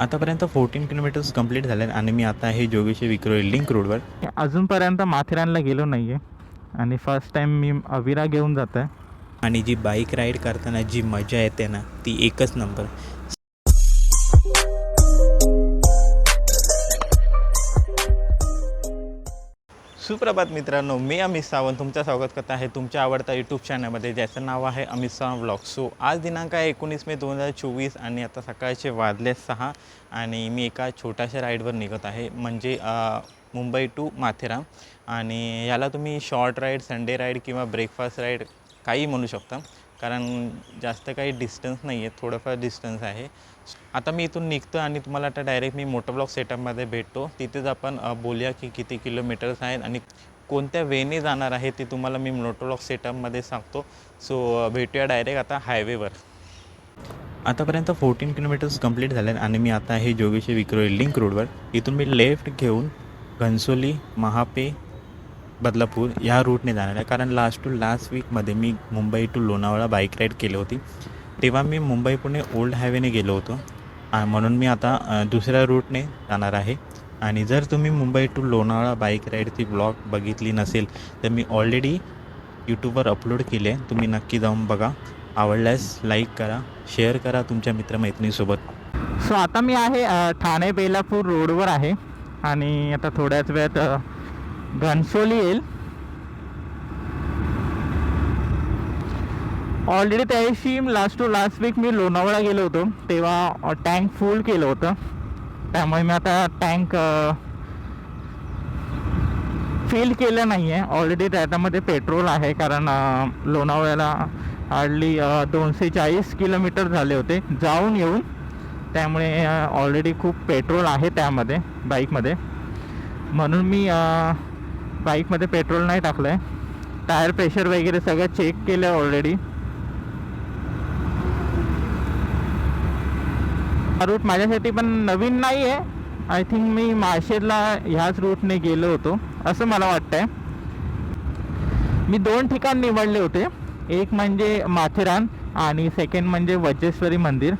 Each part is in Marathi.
आतापर्यंत फोर्टीन किलोमीटर्स कंप्लीट झाले आणि मी आता आहे जोगेश्वरी विक्रोळी लिंक रोडवर अजूनपर्यंत माथेरानला गेलो नाही आहे आणि फर्स्ट टाईम मी अविरा घेऊन जात आहे आणि जी बाईक राईड करताना जी मजा येते ना ती एकच नंबर सुप्रभात मित्रांनो मी अमित सावंत. तुमचं स्वागत करत आहे तुमच्या आवडता यूट्यूब चॅनलमध्ये ज्याचं नाव आहे अमित सावंत ब्लॉग सो आज दिनांक आहे एकोणीस मे दोन हजार चोवीस आणि आता सकाळचे वाजले सहा आणि मी एका छोट्याशा राईडवर निघत आहे. म्हणजे मुंबई टू माथेरान. आणि याला तुम्ही शॉर्ट राईड संडे राईड किंवा ब्रेकफास्ट राईड काही म्हणू शकता. कारण जास्त काही डिस्टन्स नाही आहे थोडंफार डिस्टन्स आहे. आता मी इथून निघतो आणि तुम्हाला आता डायरेक्ट मी मोटर ब्लॉक सेटअपमध्ये भेटतो. तिथेच आपण बोलूया की किती किलोमीटर्स आहेत आणि कोणत्या वेने जाणार आहे ते तुम्हाला मी मोटर ब्लॉक सेटअपमध्ये सांगतो. सो भेटूया डायरेक्ट आता हायवेवर आतापर्यंत फोर्टीन किलोमीटर्स कंप्लीट झाले आहेत आणि मी आता आहे जोगेशी विक्रोळी लिंक रोडवर इथून मी लेफ्ट घेऊन घनसोली महापे बदलापूर ह्या रूटने जाणार आहे. कारण लास्ट टू लास्ट वीकमध्ये मी Mumbai to Lonavala bike ride केली होती. तेव्हा मी मुंबई पुणे ओल्ड हायवेने गेलो होतो. म्हणून मी आता दुसऱ्या रूटने जाणार आहे. आणि जर तुम्ही मुंबई टू लोणावळा बाईक राईडची ब्लॉग बघितली नसेल तर मी ऑलरेडी यूट्यूबवर अपलोड केले आहे. तुम्ही नक्की जाऊन बघा. आवडल्यास लाईक करा शेअर करा तुमच्या मित्रमैत्रिणीसोबत. सो आता मी आहे ठाणे बेलापूर रोडवर आहे. आणि आता थोड्याच वेळात घनसोली येईल. ऑलरेडी त्या दिवशी लास्ट टू लास्ट वीक मी लोणावळा गेलो होतो. तेव्हा टँक फुल केलं होतं. त्यामुळे मी आता टँक फिल केलं नाही आहे ऑलरेडी त्याच्यामध्ये पेट्रोल आहे कारण लोणावळ्याला हार्डली दोनशे चाळीस किलोमीटर झाले होते. जाऊन येऊन त्यामुळे ऑलरेडी खूप पेट्रोल आहे त्यामध्ये बाईकमध्ये म्हणून मी बाईकमध्ये पेट्रोल नाही टाकलं आहे टायर प्रेशर वगैरे सगळं चेक केलं आहे ऑलरेडी हा रूट माझ्यासाठी पण नवीन नाही आहे आय थिंक मी माळशेरला ह्याच रूटने गेलो होतो असं मला वाटतं आहे मी दोन ठिकाण निवडले होते. एक म्हणजे माथेरान आणि सेकंड म्हणजे वज्रेश्वरी मंदिर.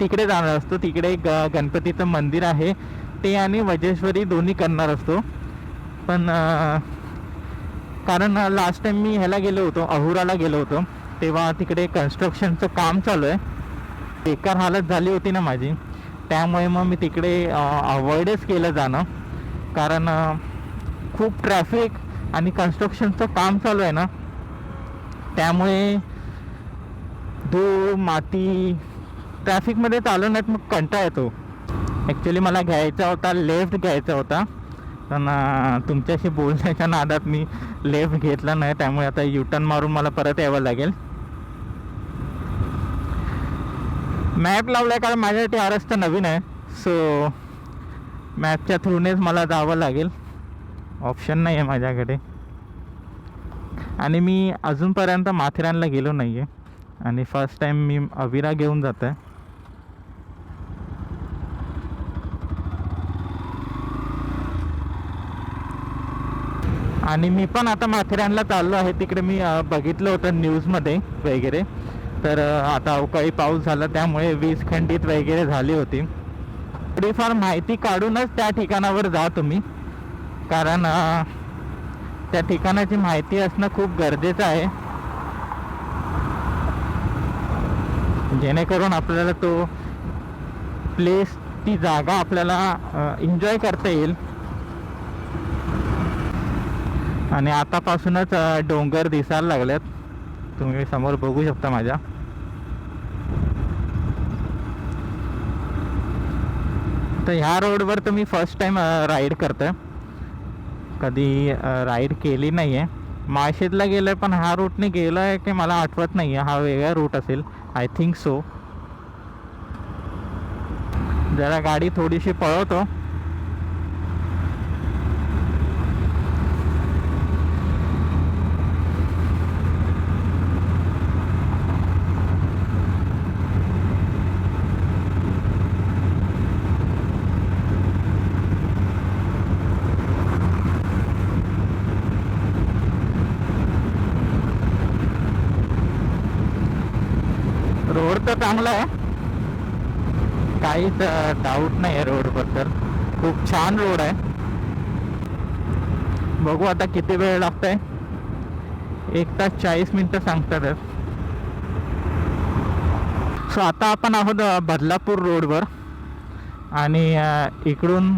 तिकडे जाणार असतो. तिकडे एक ग गणपतीचं मंदिर आहे. ते आणि वज्रेश्वरी दोन्ही करणार असतो. पण कारण लास्ट टाइम मी ह्याला गेलो होतो अहुराला गेलो होतो. तेव्हा तिकडे कन्स्ट्रक्शनचं काम चालू आहे. बेकार हालत झाली होती ना माझी. त्यामुळे मग मी तिकडे अवॉइडच केलं जाणं. कारण खूप ट्रॅफिक आणि कन्स्ट्रक्शनचं काम चालू आहे ना. त्यामुळे धूळ माती ट्रॅफिकमध्ये चालवण्यात मग कंटाळा येतो. ॲक्च्युली मला घ्यायचा होता लेफ्ट घ्यायचा होता. पण तुमच्याशी बोलण्याच्या नादात मी लेफ्ट घेतला नाही. त्यामुळे आता युटर्न मारून मला परत यावं लागेल. मॅप लावला आहे कारण माझ्यासाठी हा रस्ता नवीन आहे. सो मॅपच्या थ्रूनेच मला जावं लागेल. ऑप्शन नाही आहे माझ्याकडे. आणि मी अजूनपर्यंत माथेरानला गेलो नाही आहे आणि फर्स्ट टाईम मी अविरा घेऊन जात आहे आणि मी पण आता माथेरानला चाललो आहे. तिकडे मी बघितलं होतं न्यूजमध्ये वगैरे. तर आता अवकाळी पाऊस झाला त्यामुळे वीज खंडित वगैरे झाली होती. थोडीफार माहिती काढूनच त्या ठिकाणावर जा तुम्ही. कारण त्या ठिकाणाची माहिती असणं खूप गरजेचं आहे. जेणेकरून आपल्याला तो प्लेस ती जागा आपल्याला एन्जॉय करता येईल. आणि आतापासूनच डोंगर दिसायला लागलेत. तुम्ही समोर बघू शकता माझ्या. तर ह्या रोडवर तर मी फर्स्ट टाईम राईड करतोय. कधी राईड केली नाही आहे माळशेदला गेलं आहे पण हा रूटने गेलं आहे की मला आठवत नाही आहे हा वेगळा रूट असेल. आय थिंक सो जरा गाडी थोडीशी पळवतो. रोड तर चांगला आहे. काहीच डाऊट नाही आहे रोडबद्दल खूप छान रोड आहे. बघू आता किती वेळ लागतंय. एक तास चाळीस मिनटं सांगतात. सो आता आपण आहोत बदलापूर रोडवर आणि इकडून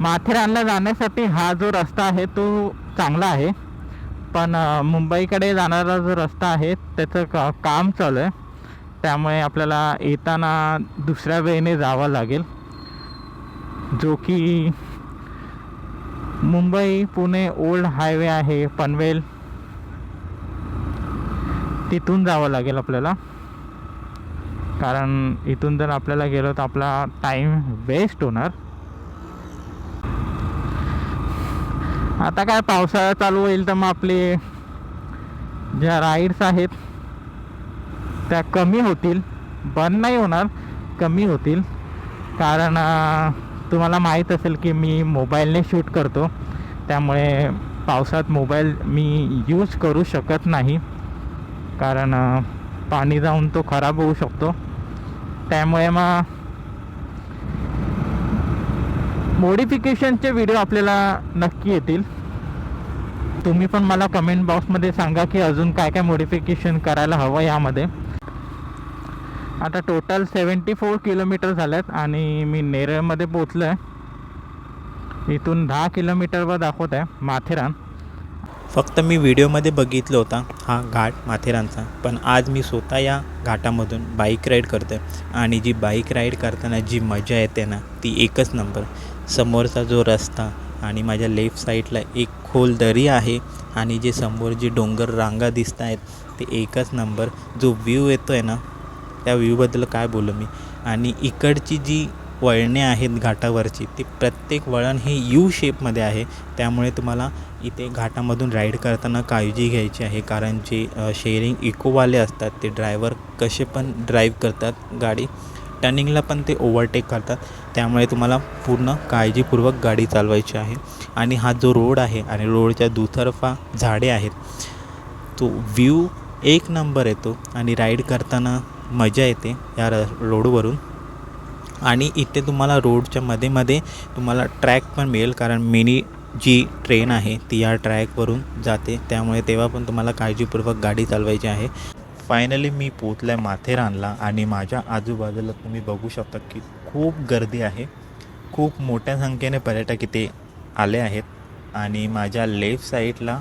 माथेरानला जाण्यासाठी हा जो रस्ता आहे तो चांगला आहे. पण मुंबईकडे जाणारा जो रस्ता आहे त्याचं का काम चालू आहे. त्यामुळे आपल्याला येताना दुसऱ्या वेळेने जावं लागेल. जो की मुंबई पुणे ओल्ड हायवे आहे पनवेल. तिथून जावं लागेल आपल्याला. कारण इथून जर आपल्याला गेलो तर आपला टाईम वेस्ट होणार. आता काय पावसाळा चालू होईल तर मग आपले ज्या राईड्स आहेत त्या कमी होतील बंद नाही होणार कमी होतील. कारण तुम्हाला माहीत असेल की मी मोबाईलने शूट करतो. त्यामुळे पावसात मोबाईल मी यूज करू शकत नाही. कारण पाणी जाऊन तो खराब होऊ शकतो. त्यामुळे मग मोडिफिकेशनचे व्हिडिओ आपल्याला नक्की येतील. तुम्ही पण मला कमेंट बॉक्समध्ये सांगा की अजून काय काय मोडिफिकेशन करायला हवं यामध्ये. आता टोटल सेवन्टी फोर किलोमीटर झाल्यात आणि मी नेरळमध्ये पोचलो आहे इथून दहा किलोमीटरवर दाखवत आहे माथेरान. फक्त मी व्हिडिओमध्ये बघितलं होता हा घाट माथेरानचा. पण आज मी स्वतः या घाटामधून बाईक राईड करतो आहे आणि जी बाईक राईड करताना जी मजा येते ना ती एकच नंबर समोरचा जो रस्ता आणि माझ्या लेफ्ट साईडला एक खोल दरी आहे आणि जे समोर जी डोंगर रांगा दिसत आहेत ते एकच नंबर जो व्ह्यू येतो आहे ना त्या व्ह्यूबद्दल काय बोलू मी? आणि इकडची जी वळणे आहेत घाटावरची ती प्रत्येक वळण हे यू शेपमध्ये आहे. त्यामुळे तुम्हाला इथे घाटामधून राईड करताना काळजी घ्यायची आहे. कारण जे शेअरिंग इकोवाले असतात ते ड्रायव्हर कसे पण ड्राईव्ह करतात गाडी. टर्निंगला पण ते ओव्हरटेक करतात. त्यामुळे तुम्हाला पूर्ण काळजीपूर्वक गाडी चालवायची आहे. आणि हा जो रोड आहे आणि रोडच्या दुतर्फा झाडे आहेत तो व्ह्यू एक नंबर येतो. आणि राईड करताना मजा येते या र रोडवरून. आणि इथे तुम्हाला रोडच्या मध्ये मध्ये तुम्हाला ट्रॅक पण मिळेल कारण मिनी जी ट्रेन आहे ती या ट्रॅकवरून जाते. त्यामुळे तेव्हा पण तुम्हाला काळजीपूर्वक गाडी चालवायची आहे. फायनली मी पोचलाय आहे माथेरानला आणि माझ्या आजूबाजूला तुम्ही बघू शकता की खूप गर्दी आहे. खूप मोठ्या संख्येने पर्यटक इथे आले आहेत. आणि माझ्या लेफ्ट साईडला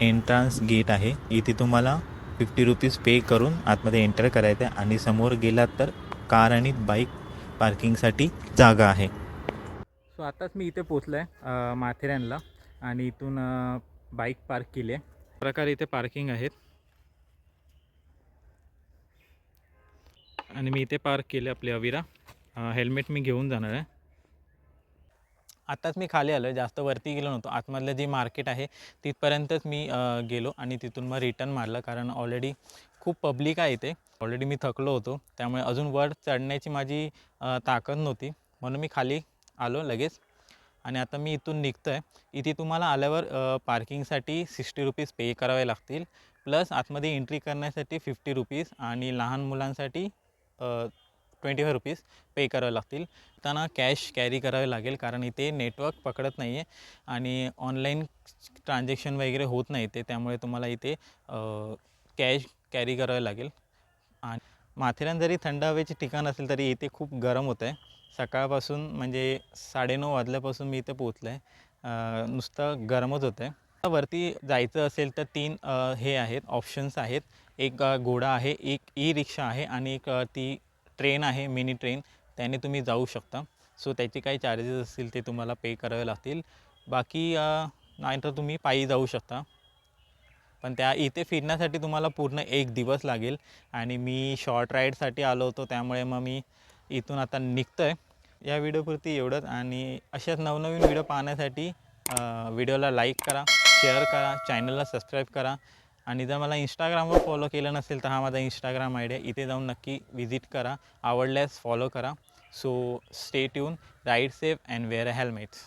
एंट्रान्स गेट आहे. इथे तुम्हाला फिफ्टी रुपीज पे करून आतमध्ये एंटर करायचं आहे आणि समोर गेलात तर कार आणि बाईक पार्किंगसाठी जागा आहे. सो आताच मी इथे पोचलो आहे माथेरानला. आणि इथून बाईक पार्क केली आहे प्रकारे इथे पार्किंग आहेत. आणि मी इथे पार्क केले आपले अविरा. हेल्मेट मी घेऊन जाणार आहे. आत्ताच मी खाली आलो जास्त वरती गेलो नव्हतो. आतमधलं जे मार्केट आहे तिथपर्यंतच मी गेलो आणि तिथून मग रिटर्न मारलं कारण ऑलरेडी खूप पब्लिक आहे इथे. ऑलरेडी मी थकलो होतो त्यामुळे अजून वर चढण्याची माझी ताकद नव्हती. म्हणून मी खाली आलो लगेच. आणि आता मी इथून निघतो आहे इथे तुम्हाला आल्यावर पार्किंगसाठी सिक्स्टी रुपीज पे करावे लागतील. प्लस आतमध्ये एंट्री करण्यासाठी फिफ्टी रुपीज आणि लहान मुलांसाठी ट्वेंटी फाय रुपीज पे करावे लागतील. त्यांना कॅश कॅरी करावे लागेल कारण इथे नेटवर्क पकडत नाही आहे आणि ऑनलाईन ट्रान्झॅक्शन वगैरे होत नाही ते त्यामुळे तुम्हाला इथे कॅश कॅरी करावे लागेल. आणि माथेरान जरी थंड हवेचे ठिकाण असेल तरी इथे खूप गरम होतं आहे सकाळपासून म्हणजे साडेनऊ वाजल्यापासून मी इथे पोचलं आहे नुसतं गरमच होतं आहे वरती जायचं असेल तर तीन हे आहेत ऑप्शन्स आहेत. एक घोडा आहे एक ई रिक्षा आहे आणि एक ती ट्रेन आहे मिनी ट्रेन त्याने तुम्ही जाऊ शकता. सो त्याचे काही चार्जेस असतील ते तुम्हाला पे करावे लागतील. बाकी नाहीतर तुम्ही पायी जाऊ शकता. पण त्या इथे फिरण्यासाठी तुम्हाला पूर्ण एक दिवस लागेल. आणि मी शॉर्ट राईडसाठी आलो होतो त्यामुळे मग मी इथून आता निघतो आहे या व्हिडिओपुरती एवढंच. आणि अशाच नवनवीन व्हिडिओ पाहण्यासाठी व्हिडिओला लाईक करा शेअर करा चॅनलला सबस्क्राईब करा. आणि जर मला इंस्टाग्रामवर फॉलो केलं नसेल तर हा माझा इंस्टाग्राम आय डी आहे. इथे जाऊन नक्की व्हिजिट करा. आवडल्यास फॉलो करा. So stay tune ride safe and wear a helmets